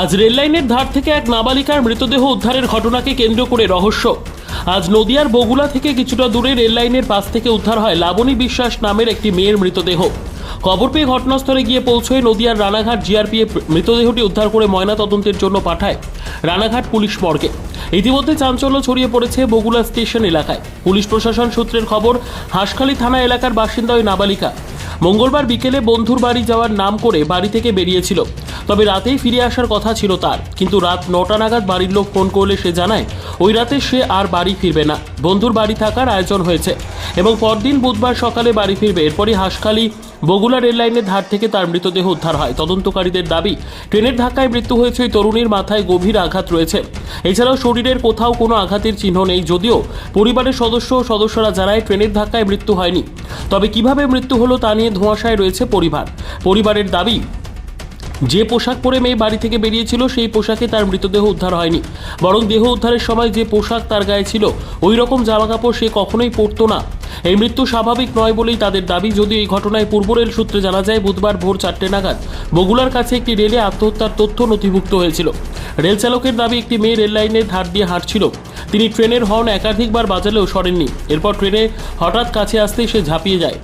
আজ রেললাইনের ধার থেকে এক নাবালিকার মৃতদেহ উদ্ধারের ঘটনাকে কেন্দ্র করে রহস্য। আজ নদিয়ার বগুলা থেকে কিছুটা দূরে রেললাইনের পাশ থেকে উদ্ধার হয় লাবণী বিশ্বাস নামের একটি মেয়ের মৃতদেহ। খবর পেয়ে ঘটনাস্থলে গিয়ে পৌঁছয় নদিয়ার রানাঘাট জিআরপিএফ মৃতদেহটি উদ্ধার করে ময়না তদন্তের জন্য পাঠায় রানাঘাট পুলিশ মর্গে। ইতিমধ্যে চাঞ্চল্য ছড়িয়ে পড়েছে বগুলা স্টেশন এলাকায়। পুলিশ প্রশাসন সূত্রের খবর, হাঁসখালী থানা এলাকার বাসিন্দা ওই নাবালিকা। মঙ্গলবার বিকেলে বন্ধুর বাড়ি যাওয়ার নাম করে বাড়ি থেকে বেরিয়েছিল। তবে রাতেই ফিরে আসার কথা ছিল তার। কিন্তু রাত নটা নাগাদ বাড়ির লোক ফোন করলে সে জানায়, ওই রাতে সে আর বাড়ি ফিরবে না। বন্ধুর বাড়ি থাকার আয়োজন হয়েছে এবং পরদিন বুধবার সকালে বাড়ি ফিরবে। এরপরই হাঁসখালি বগুলা রেল লাইনের ধার থেকে তার মৃতদেহ উদ্ধার হয়। তদন্তকারীদের দাবি, ট্রেনের ধাক্কায় মৃত্যু হয়েছে ওই তরুণীর মাথায় গভীর আঘাত রয়েছে। এছাড়াও শরীরের কোথাও কোনো আঘাতের চিহ্ন নেই, যদিও পরিবারের সদস্য ও সদস্যরা জানায় ট্রেনের ধাক্কায় মৃত্যু হয়নি। তবে কীভাবে মৃত্যু হলো তা নিয়ে ধোঁয়াশায় রয়েছে পরিবার। পরিবারের দাবি যে পোশাক পরে মেয়ে বাড়ি থেকে বেরিয়েছিল, সেই পোশাকে তার মৃতদেহ উদ্ধার হয়নি। বরং দেহ উদ্ধারের সময় যে পোশাক তার গায়ে ছিল, ওই রকম জামাকাপড় সে কখনোই পরতো না। এই মৃত্যু স্বাভাবিক নয় বলেই তাদের দাবি, যদিও এই ঘটনায় পূর্ব রেল সূত্রে জানা যায়, বুধবার ভোর চারটে নাগাদ বগুলার কাছে একটি রেলে আত্মহত্যার তথ্য নথিভুক্ত হয়েছিল। রেল চালকের দাবি, একটি মেয়ে রেল লাইনের ধার দিয়ে হাঁটছিল। তিনি ট্রেনের হর্ন একাধিকবার বাজালেও সরেননি। এরপর ট্রেনে হঠাৎ কাছে আসতেই সে ঝাঁপিয়ে যায়।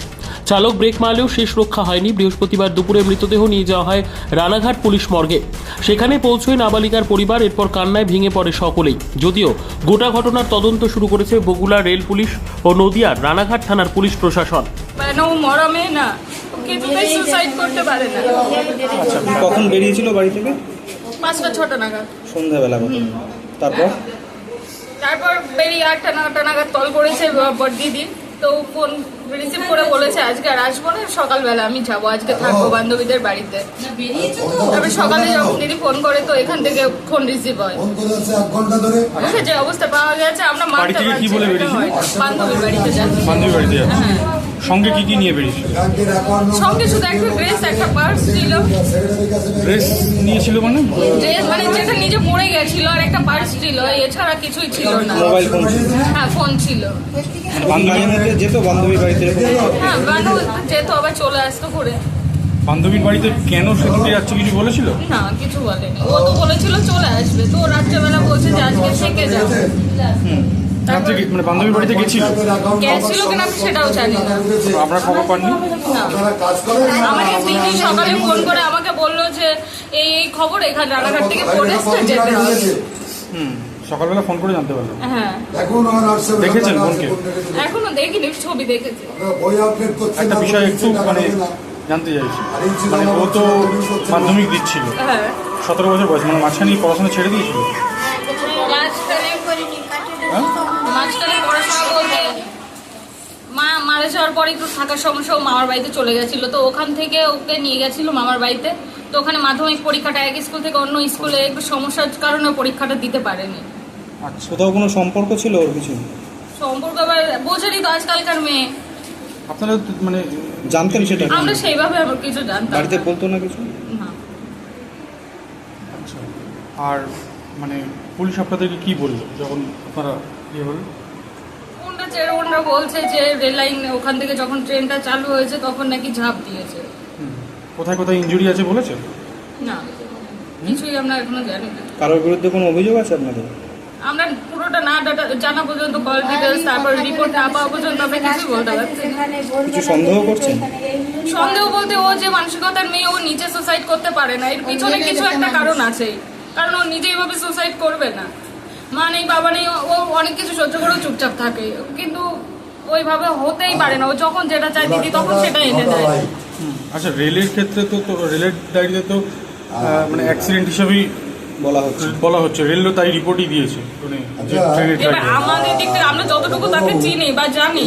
চালক ব্রেক মারলেও শেষ রক্ষা হয়নি। বৃহস্পতিবার দুপুরে মৃতদেহ নিয়ে যাওয়া হয় রানাঘাট পুলিশ মর্গে। সেখানে পৌঁছয় নাবালিকার পরিবার এরপর কান্নায় ভেঙে পড়ে সকলেই। যদিও গোটা ঘটনার তদন্ত শুরু করেছে বগুড়া রেল পুলিশ ও নদিয়ার রানাঘাট থানার পুলিশ প্রশাসন। ও মরমে? না। সুসাইড করতে পারে না। আচ্ছা কখন বেরিয়েছিল বাড়ি থেকে? পাঁচটা ছটা নাগাদ। সন্ধ্যাবেলা তারপর? তারপর বেরিয়ে আটটা নাগাদ কল করেছে বড় দিদি। তো ফোন রিসিভ করে বলেছে আজকে আর আসব না সকালবেলা আমি যাব আজকে থাকব বান্ধবীদের বাড়িতে। তারপরে সকালে যখন দিদি ফোন করে তো এখান থেকে ফোন রিসিভ হয়। ফোন করে আছে এক ঘণ্টা ধরে। ওকে যে অবস্থা পাওয়া গেছে আমরা কি পারছি? হয়। বান্ধবীর বাড়িতে যাচ্ছি। বান্ধবীর বাড়িতে যাচ্ছে। হ্যাঁ। সঙ্গে কি কি নিয়ে বেরিয়েছিল? সঙ্গে শুধু একটা ড্রেস একটা পার্স ছিল। ড্রেস নিয়েছিল মানে? ড্রেস মানে যেটা নিজে পড়ে গেছিল আর একটা পার্স ছিল এছাড়া কিছুই ছিল না। মোবাইল ফোন ছিল। হ্যাঁ ফোন ছিল। মধ্যে যেত বান্ধবীর বাড়িতে হ্যাঁ বানু যেত আবার চলে আসতো করে বান্ধবীর বাড়িতে কেন সেদিকে যাচ্ছে কিছু বলেছিল? না কিছু বলেনি। ও তো বলেছিল চলে আসবে। তো রাত্রেবেলা বলছে যে আজকে থেকে যাব। রাত্রে মানে বান্ধবীর বাড়িতে গেছিল? গেছিল কিনা আমি সেটাও জানি না। আপনার খবর পাননি আমাকে দিদি সকালে ফোন করে আমাকে বলল যে এই এই খবর এখানে রানাঘাট থেকে ফোন এসছে যেতে হুম সকালবেলা ফোন করে জানতে পারলাম। হ্যাঁ। দেখেছেন এখনও দেখিনি ছবি দেখেছি। একটা বিষয় একটু মানে জানতে চাইছি। মানে ও তো মাধ্যমিক দিচ্ছিল। হ্যাঁ। সতেরো বছর বয়স মানে মাঝখানে পড়াশোনা ছেড়ে দিয়েছিল? মারা যাওয়ার পরে একটু থাকার সমস্যা ও মামার বাড়িতে চলে গেছিল। তো ওখান থেকে ওকে নিয়ে গেছিল মামার বাড়িতে। তো ওখানে মাধ্যমিক পরীক্ষাটা এক স্কুল থেকে অন্য স্কুলে একটু সমস্যার কারণে পরীক্ষাটা দিতে পারেনি। আচ্ছা কোথাও কোনো সম্পর্ক ছিল ওর কিছু? সম্পর্ক আবার বোঝেনি তো আজকালকার মেয়ে। আপনারা তো মানে জানতেন সেটা? আমরা সেইভাবে আমার কিছু জানতাম বাড়িতে বলতো না কিছু? না। আচ্ছা। আর মানে পুলিশ আপনাদেরকে কি বলল যখন আপনারা ইয়ে হলো ওনরা যে বলছে যে রেল লাইন ওখান থেকে যখন ট্রেনটা চালু হয়েছে তখন নাকি ঝাঁপ দিয়েছে। কোথায় কোথায় ইনজুরি আছে বলেছে? না কিছুই আমরা এখনও জানি না। কারোর বিরুদ্ধে কোনো অভিযোগ আছে আপনাদের? আমরা পুরোটা না ডাটা- জানা পর্যন্ত কল ডিটেলস তারপর রিপোর্ট না পাওয়া পর্যন্ত আমরা কিছুই বলতে পারছি কিছু সন্দেহ করছেন? সন্দেহ বলতে ও যে মানসিকতার মেয়ে ও নিজে সুসাইড করতে পারে না। এর পিছনে কিছু একটা কারণ আছে কারণ ও নিজে এভাবে সুসাইড করবে না। মা নেই বাবা নেই ও অনেক কিছু সহ্য করেও চুপচাপ থাকে। কিন্তু ওইভাবে হতেই পারে না। ও যখন যেটা চায় দিদি তখন সেটা এনে দেয়। আচ্ছা রেলের ক্ষেত্রে তো তো রেলের ডায়েরিতে তো মানে অ্যাক্সিডেন্ট হিসেবেই বলা হচ্ছে। বলা হচ্ছে। রেলও তাই রিপোর্টই দিয়েছে মানে আচ্ছা। এবার আমাদের দিক থেকে আমরা যতটুকু তাকে চিনি বা জানি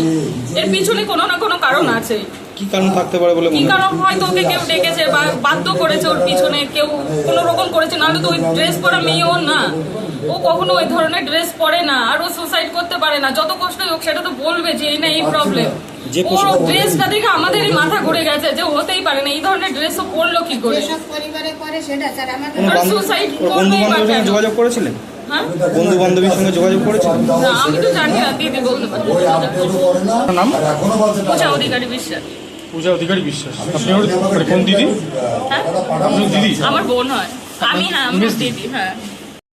এর পিছনে কোনো না কোনো কারণ আছে। কি কারণ থাকতে পারে বলে কি মনে হয় কারণ হয়তো ওকে কেউ ডেকেছে বা বাধ্য করেছে ওর পিছনে? কেউ কোনো রকম করেছে? নাহলে তো ওই ড্রেস পরা মেয়ে ও না। ও কখনো ওই ধরনের ড্রেস পরে না আর ও সুসাইড করতে পারে না। যত কষ্টই হোক সেটা তো বলবে যে এই না এই প্রবলেম যে ওর ড্রেসটা দেখে আমাদেরই মাথা ঘুরে গেছে যে হতেই পারে না। এই ধরনের ড্রেস ও পরলো কি করে? কেন? যোগাযোগ করেছিলেন? হ্যাঁ? বন্ধু বান্ধবীর সঙ্গে যোগাযোগ করেছিলেন? না আমি তো জানি না দিদি বলতে পারি। নাম? অধিকারী বিশ্বাস। পূজা অধিকারী বিশ্বাস। আপনি ওর মানে কোন দিদি? হ্যাঁ? দিদি? আমার বোন হয়। আমি হ্যাঁ দিদি হ্যাঁ।